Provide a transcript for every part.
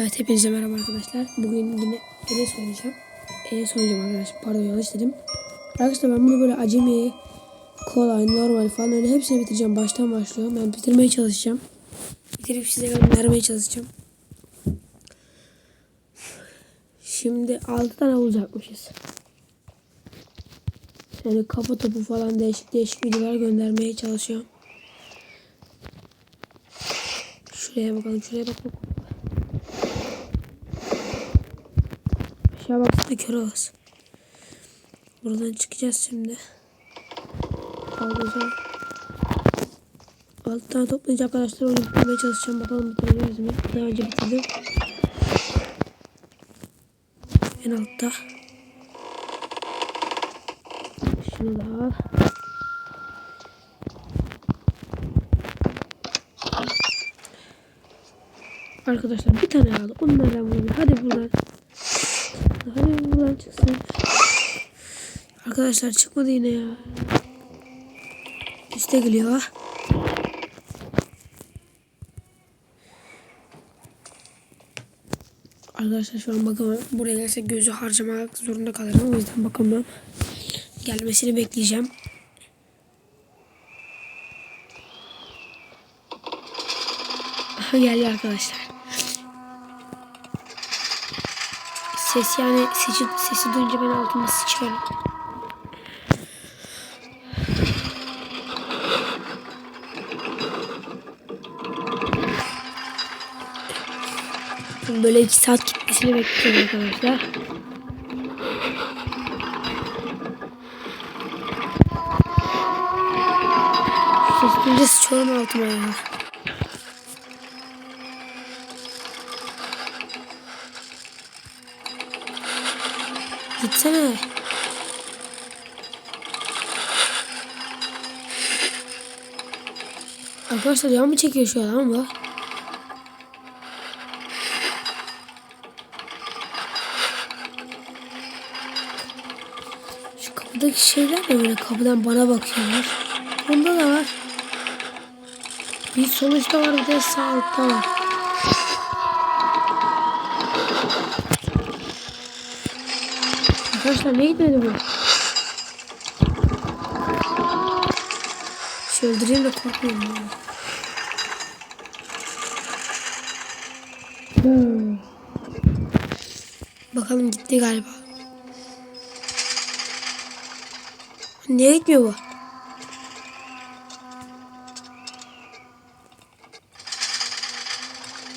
Evet hepinize merhaba arkadaşlar. Bugün yine ES oynayacağım. ES oynayacağım arkadaşlar. Pardon yanlış dedim. Arkadaşlar ben bunu böyle acemi, kolay, normal falan öyle hepsini bitireceğim. Baştan başlıyorum. Ben bitirmeye çalışacağım. Bitirip size göndermeye çalışacağım. Şimdi 6 tane yapmışız. Yani kafa topu falan değişik değişik videolar göndermeye çalışıyorum. Şuraya bakalım şuraya bak bak. Aşağı baksana kör olası. Buradan çıkacağız şimdi. Alacağım. Altı tane toplayınca arkadaşlar oyunu bitirmeye çalışacağım. Bakalım bitirebiliriz mi? Daha önce bitirdim. En altta. Şunu da al. Arkadaşlar bir tane aldı. Onlardan vuruyor. Hadi buradan. Buradan çıksın. Arkadaşlar çıkmadı yine ya. Üste geliyor. Arkadaşlar şu an bakamam. Buraya gelse gözü harcamak zorunda kalırım. O yüzden bakamam. Gelmesini bekleyeceğim. Aha arkadaşlar. Ses yani sesi, sesi duyunca ben altıma sıçıyorum. Böyle iki saat gitmesini bekliyorum arkadaşlar. Ses duyunca sıçıyorum altıma ya. Gitsene. Arkadaşlar yan mı çekiyor şu an ama? Şu kapıdaki şeyler de böyle kapıdan bana bakıyorlar. Bunda da var. Bir sonuçta var bir de sağ altta var. Arkadaşlar ne gitmedi bu? Şu öldüreyim de korkmayayım. ya. Hmm. Bakalım gitti galiba. Niye gitmiyor bu?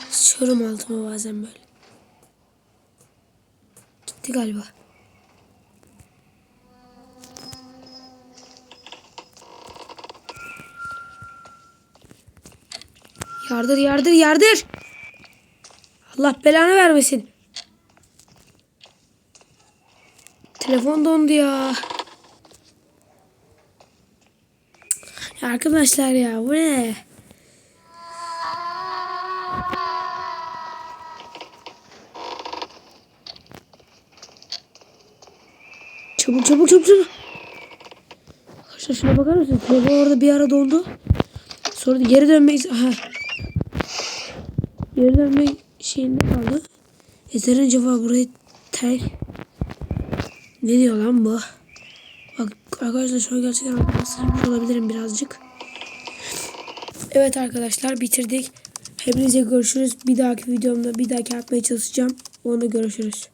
Sıçıyorum altıma bazen böyle. Gitti galiba. Yardır yardır yardır. Allah belanı vermesin. Telefon dondu ya. Arkadaşlar ya bu ne? Çabuk çabuk çabuk çabuk. Arkadaşlar şuna bakar mısınız? Telefon orada bir ara dondu. Sonra geri dönmek... Aha. Geri dönmek şeyinde kaldı. Eser'in cevabı burayı tek... Ne diyor lan bu? Bak arkadaşlar şu gerçekten sığmış olabilirim birazcık. Evet arkadaşlar bitirdik. Hepinize görüşürüz. Bir dahaki videomda bir dahaki atmaya çalışacağım. Onda görüşürüz.